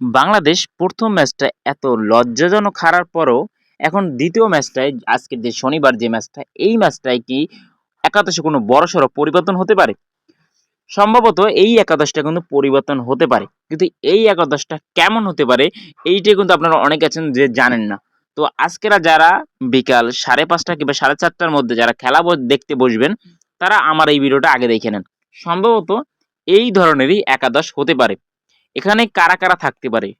বাংলাদেশ প্রথম ম্যাচটা এত লজ্জাজনক হারার পরও এখন দ্বিতীয় ম্যাচটায় আজকের যে শনিবার যে ম্যাচটা, এই ম্যাচটায় কি একাদশে কোনো বড়সড় পরিবর্তন হতে পারে? সম্ভবত এই একাদশটা কিন্তু পরিবর্তন হতে পারে। কিন্তু এই একাদশটা কেমন হতে পারে, এইটাই কিন্তু আপনারা অনেকে আছেন যে জানেন না। তো আজকেরা যারা বিকাল সাড়ে পাঁচটা কিংবা সাড়ে চারটার মধ্যে যারা খেলা দেখতে বসবেন, তারা আমার এই ভিডিওটা আগে দেখে নেন। সম্ভবত এই ধরনেরই একাদশ হতে পারে। এখানে কারা কারা থাকতে পারে?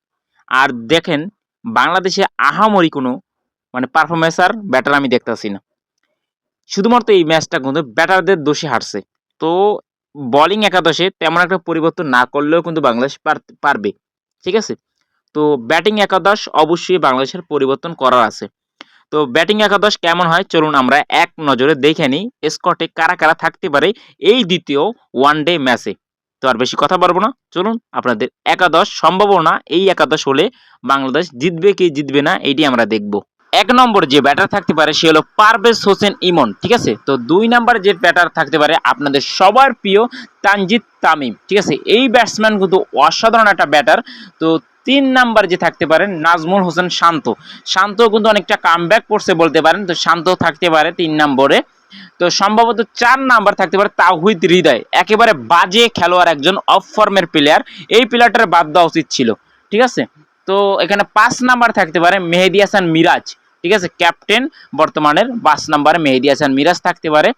আর দেখেন, বাংলাদেশে আহামরি কোনো মানে পারফরমেন্স আর ব্যাটার আমি দেখতেছি না। শুধুমাত্র এই ম্যাচটা কিন্তু ব্যাটারদের দোষে হারছে। তো বোলিং একাদশে তেমন একটা পরিবর্তন না করলেও কিন্তু বাংলাদেশ পার- পারবে। ঠিক আছে? তো ব্যাটিং একাদশ অবশ্যই বাংলাদেশের পরিবর্তন করার আছে। তো ব্যাটিং একাদশ কেমন হয়? চলুন আমরা এক নজরে দেখে নিই স্কটে কারা কারা থাকতে পারে এই দ্বিতীয় ওয়ান ডে ম্যাচে তো আর বেশি কথা পারব না। চলুন, আপনাদের একাদশ সম্ভাবনা এই একাদশ হলে বাংলাদেশ জিতবে কি জিতবে না, এইটি আমরা দেখব। এক নম্বর যে ব্যাটার থাকতে পারে, সে হলো পারভেজ হোসেন ইমন, ঠিক আছে? তো দুই নাম্বার যে ব্যাটার থাকতে পারে, আপনাদের সবার প্রিয় তানজিদ তামিম, ঠিক আছে? এই ব্যাটসম্যান কিন্তু অসাধারণ একটা ব্যাটার তো তিন নাম্বার যে থাকতে পারেন নাজমুল হোসেন শান্ত। শান্ত কিন্তু অনেকটা কামব্যাক করছে বলতে পারেন। তো শান্ত থাকতে পারে তিন নম্বরে। তো সম্ভবত চার নাম্বার থাকতে পারে তাহিদ হৃদয়, একেবারে বাজে খেলোয়াড় একজন অফ ফর্মের প্লেয়ার এই প্লেয়ারটার বাদ দেওয়া উচিত ছিল, ঠিক আছে? তো এখানে পাঁচ নাম্বার থাকতে পারে মেহেদি হাসান মিরাজ, ঠিক আছে? ক্যাপ্টেন, বর্তমানের পাঁচ নাম্বারে মেহেদি হাসান মিরাজ থাকতে পারে।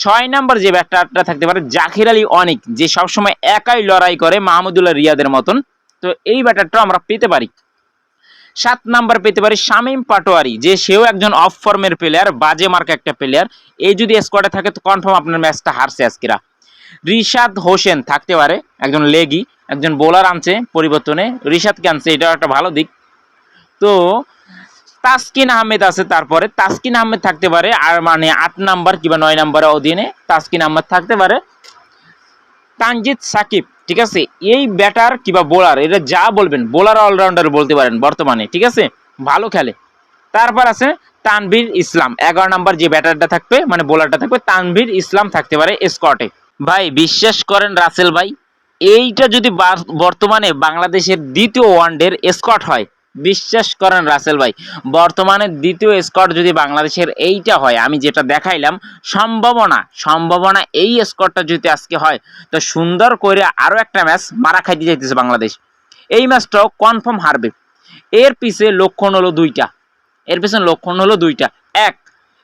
ছয় নাম্বার যে ব্যাটারটা থাকতে পারে জাকির আলী অনিক, যে সবসময় একাই লড়াই করে মাহমুদুল্লাহ রিয়াদের মতন, তো এই ব্যাটারটা আমরা পেতে পারি। সাত নাম্বার পেতে পারি শামীম পাটোয়ারি, যে সেও একজন অফ ফর্মের প্লেয়ার বাজে মার্ক একটা প্লেয়ার এই যদি স্কোয়াডে থাকে তো কনফার্ম আপনার ম্যাচটা হারছে আজকেরা। রিশাদ হোসেন থাকতে পারে, একজন লেগি একজন বোলার আনছে পরিবর্তনে। রিশাদকে আনছে? এটাও একটা ভালো দিক। তো তাসকিন আহমেদ আছে তারপরে। তাসকিন আহমেদ থাকতে পারে, আর মানে আট নাম্বার কিংবা নয় নাম্বারের অধীনে তাসকিন আহমেদ থাকতে পারে। তানজিদ সাকিব ঠিক আছে? এই ব্যাটার কিবা বোলার এটা যা বলবেন বোলার অলরাউন্ডার বলতে পারেন বর্তমানে, ঠিক আছে? ভালো খেলে। তারপর আছে তানভীর ইসলাম। এগারো নাম্বার যে ব্যাটারটা থাকবে মানে বোলারটা থাকবে, তানভীর ইসলাম থাকতে পারে স্কটে ভাই, বিশ্বাস করেন রাসেল ভাই, এইটা যদি বর্তমানে বাংলাদেশের দ্বিতীয় ওয়ানডের স্কট হয় বিশ্বাস করেন রাসেল ভাই, বর্তমানে দ্বিতীয় স্কট যদি বাংলাদেশের এইটা হয়, আমি যেটা দেখাইলাম, সম্ভাবনা সম্ভাবনা এই স্কটটা যদি আজকে হয়, তো সুন্দর করে আরও একটা ম্যাচ মারা খাইতে যাইতেছে বাংলাদেশ। এই ম্যাচটাও কনফার্ম হারবে। এর পিছে লক্ষণ হলো দুইটা। এর পিছনে লক্ষণ হলো দুইটা। এক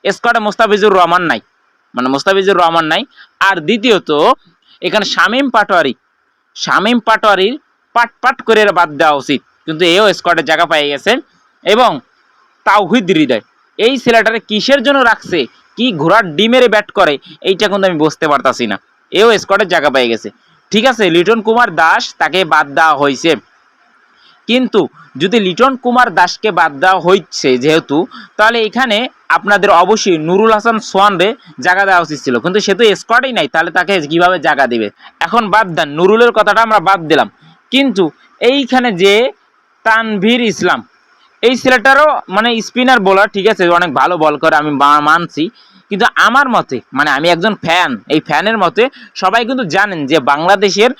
স্কোয়াডে মোস্তাফিজুর রহমান নাই। মানে মোস্তাফিজুর রহমান নাই। আর দ্বিতীয়ত, এখানে শামীম পাটোয়ারি। শামীম পাটোয়ারির পাট পাট করে বাদ দেওয়া উচিত। কিন্তু এও স্কোয়াডে জায়গা পেয়ে গেছে। এবং তাওহিদ হৃদয়। এই ছেলেটারে কিসের জন্য রাখছে? কি ঘোড়ার ডিমের ব্যাট করে? এইটা কিন্তু আমি বুঝতে পারতাছি না। এও স্কোয়াডের জায়গা পেয়ে গেছে। ঠিক আছে, লিটন কুমার দাস তাকে বাদ দেওয়া হয়েছে। কিন্তু যদি লিটন কুমার দাসকে বাদ দেওয়া হচ্ছে যেহেতু, তাহলে এখানে আপনাদের অবশ্যই নুরুল হাসান সোয়ানরে জায়গা দেওয়া উচিত ছিল। কিন্তু সে তো স্কোয়াডেই নাই, তাহলে তাকে কীভাবে জায়গা দিবে? এখন বাদ দেন, নুরুলের কথাটা আমরা বাদ দিলাম। কিন্তু এইখানে যে তানভীর ইসলাম। এই ছেলেটারও মানে স্পিনার বোলার ঠিক আছে, অনেক ভালো বল করে, আমি মানছি। কিন্তু আমার মতে মানে আমি একজন ফ্যান এই ফ্যানের মতে সবাই কিন্তু জানেন যে বাংলাদেশের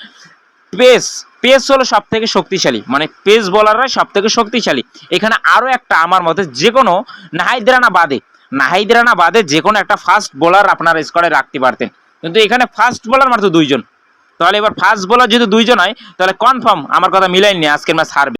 পেস পেস হলো সব থেকে শক্তিশালী। মানে পেস বোলাররা সব থেকে শক্তিশালী। এখানে আরও একটা আমার মতে, যে কোনো নাহিদ রানা বাদে, নাহিদ রানা বাদে যে কোনো একটা ফাস্ট বোলার আপনার স্কোয়াডে রাখতে পারতেন। কিন্তু এখানে ফাস্ট বোলার মাত্র দুইজন। তাহলে এবার ফাস্ট বোলার যদি দুইজন হয়, তাহলে কনফার্ম আমার কথা মিলাইনি, আজকের ম্যাচ হারবে।